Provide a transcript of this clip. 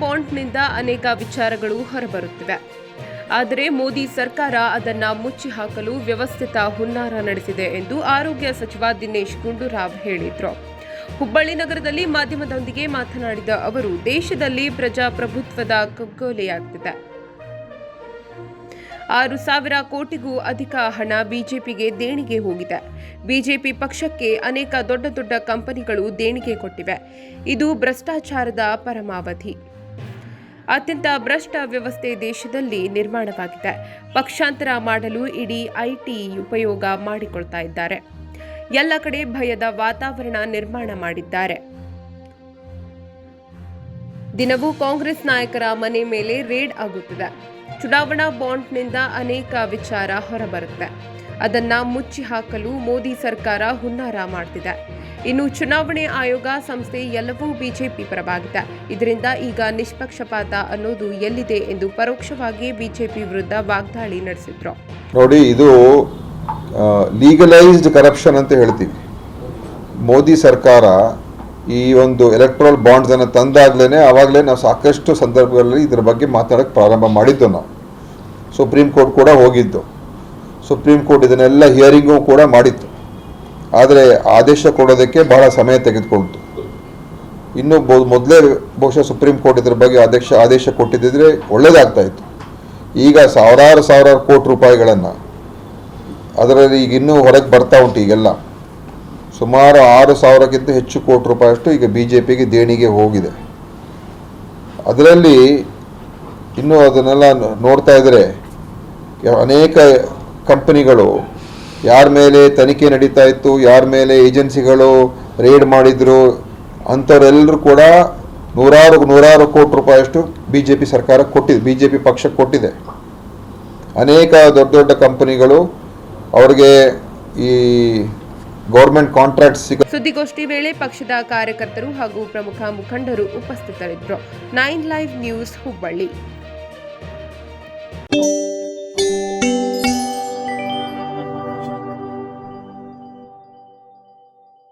ಬಾಂಡ್ನಿಂದ ಅನೇಕ ವಿಚಾರಗಳು ಹೊರಬರುತ್ತಿವೆ. ಆದರೆ ಮೋದಿ ಸರ್ಕಾರ ಅದನ್ನು ಮುಚ್ಚಿ ಹಾಕಲು ವ್ಯವಸ್ಥಿತ ಹುನ್ನಾರ ನಡೆಸಿದೆ ಎಂದು ಆರೋಗ್ಯ ಸಚಿವ ದಿನೇಶ್ ಗುಂಡೂರಾವ್ ಹೇಳಿದರು. ಹುಬ್ಬಳ್ಳಿ ನಗರದಲ್ಲಿ ಮಾಧ್ಯಮದೊಂದಿಗೆ ಮಾತನಾಡಿದ ಅವರು, ದೇಶದಲ್ಲಿ ಪ್ರಜಾಪ್ರಭುತ್ವದ ಕಗ್ಗೊಲೆಯಾಗ್ತಿದೆ. ಆರು ಸಾವಿರ ಕೋಟಿಗೂ ಅಧಿಕ ಹಣ ಬಿಜೆಪಿಗೆ ದೇಣಿಗೆ ಹೋಗಿದೆ. ಬಿಜೆಪಿ ಪಕ್ಷಕ್ಕೆ ಅನೇಕ ದೊಡ್ಡ ದೊಡ್ಡ ಕಂಪನಿಗಳು ದೇಣಿಗೆ ಕೊಟ್ಟಿವೆ. ಇದು ಭ್ರಷ್ಟಾಚಾರದ ಪರಮಾವಧಿ. ಅತ್ಯಂತ ಭ್ರಷ್ಟ ವ್ಯವಸ್ಥೆ ದೇಶದಲ್ಲಿ ನಿರ್ಮಾಣವಾಗಿದೆ. ಪಕ್ಷಾಂತರ ಮಾಡಲು ಇಡೀ ಐಟಿ ಉಪಯೋಗ ಮಾಡಿಕೊಳ್ತಾ ಇದ್ದಾರೆ. ಎಲ್ಲ ಕಡೆ ಭಯದ ವಾತಾವರಣ ನಿರ್ಮಾಣ ಮಾಡಿದ್ದಾರೆ. ದಿನವೂ ಕಾಂಗ್ರೆಸ್ ನಾಯಕರ ಮನೆ ಮೇಲೆ ರೇಡ್ ಆಗುತ್ತಿದೆ. ಚುನಾವಣಾ ಬಾಂಡ್ನಿಂದ ಅನೇಕ ವಿಚಾರ ಹೊರಬರುತ್ತೆ ಅದನ್ನ ಮುಚ್ಚಿ ಹಾಕಲು ಮೋದಿ ಸರ್ಕಾರ ಹುನ್ನಾರ ಮಾಡ್ತಿದೆ. ಇನ್ನು ಚುನಾವಣೆ ಆಯೋಗ ಸಂಸ್ಥೆ ಎಲ್ಲವೂ ಬಿಜೆಪಿ ಪರವಾಗಿದೆ. ಇದರಿಂದ ಈಗ ನಿಷ್ಪಕ್ಷಪಾತ ಅನ್ನೋದು ಎಲ್ಲಿದೆ ಎಂದು ಪರೋಕ್ಷವಾಗಿ ಬಿಜೆಪಿ ವಿರುದ್ಧ ವಾಗ್ದಾಳಿ ನಡೆಸಿದ್ರು. ನೋಡಿ, ಇದು ಲೀಗಲೈಸ್ಡ್ ಕರಪ್ಷನ್ ಅಂತ ಹೇಳ್ತೀವಿ. ಮೋದಿ ಸರ್ಕಾರ ಈ ಒಂದು ಎಲೆಕ್ಟ್ರಲ್ ಬಾಂಡ್ಸ್ ಅನ್ನು ತಂದಾಗ್ಲೇ ಆವಾಗಲೇ ನಾವು ಸಾಕಷ್ಟು ಸಂದರ್ಭಗಳಲ್ಲಿ ಇದರ ಬಗ್ಗೆ ಮಾತಾಡೋಕ್ಕೆ ಪ್ರಾರಂಭ ಮಾಡಿದ್ದು ನಾವು. ಸುಪ್ರೀಂ ಕೋರ್ಟ್ ಕೂಡ ಹೋಗಿದ್ದು. ಸುಪ್ರೀಂ ಕೋರ್ಟ್ ಇದನ್ನೆಲ್ಲ ಹಿಯರಿಂಗು ಕೂಡ ಮಾಡಿತ್ತು. ಆದರೆ ಆದೇಶ ಕೊಡೋದಕ್ಕೆ ಬಹಳ ಸಮಯ ತೆಗೆದುಕೊಳ್ತು. ಇನ್ನು ಮೊದಲೇ ಬಹುಶಃ ಸುಪ್ರೀಂ ಕೋರ್ಟ್ ಇದ್ರ ಬಗ್ಗೆ ಆದೇಶ ಆದೇಶ ಕೊಟ್ಟಿದ್ದಿದ್ರೆ ಒಳ್ಳೇದಾಗ್ತಾ ಇತ್ತು. ಈಗ ಸಾವಿರಾರು ಸಾವಿರಾರು ಕೋಟಿ ರೂಪಾಯಿಗಳನ್ನು ಅದರಲ್ಲಿ ಈಗ ಇನ್ನೂ ಹೊರಗೆ ಬರ್ತಾ ಉಂಟು ಈಗೆಲ್ಲ. ಸುಮಾರು ಆರು ಸಾವಿರಕ್ಕಿಂತ ಹೆಚ್ಚು ಕೋಟಿ ರೂಪಾಯಿಯಷ್ಟು ಈಗ ಬಿ ಜೆ ಪಿಗೆ ದೇಣಿಗೆ ಹೋಗಿದೆ. ಅದರಲ್ಲಿ ಇನ್ನೂ ಅದನ್ನೆಲ್ಲ ನೋಡ್ತಾ ಇದ್ದರೆ ಅನೇಕ ಕಂಪನಿಗಳು, ಯಾರ ಮೇಲೆ ತನಿಖೆ ನಡೀತಾ ಇತ್ತು, ಯಾರ ಮೇಲೆ ಏಜೆನ್ಸಿಗಳು ರೇಡ್ ಮಾಡಿದ್ರು ಅಂಥವರೆಲ್ಲರೂ ಕೂಡ ನೂರಾರು ನೂರಾರು ಕೋಟಿ ರೂಪಾಯಿಯಷ್ಟು ಬಿ ಜೆ ಪಿ ಸರ್ಕಾರ ಕೊಟ್ಟಿದೆ ಬಿ ಜೆ ಪಿ ಪಕ್ಷಕ್ಕೆ ಕೊಟ್ಟಿದೆ. ಅನೇಕ ದೊಡ್ಡ ದೊಡ್ಡ ಕಂಪನಿಗಳು ಅವ್ರಿಗೆ ಈ ಗೌರ್ಮೆಂಟ್ ಕಾಂಟ್ರಾಕ್ಟ್ ಸಿಗ, ಸುದ್ದಿಗೋಷ್ಠಿ ವೇಳೆ ಪಕ್ಷದ ಕಾರ್ಯಕರ್ತರು ಹಾಗೂ ಪ್ರಮುಖ ಮುಖಂಡರು ಉಪಸ್ಥಿತರಿದ್ದರು. Nine live news Hubballi.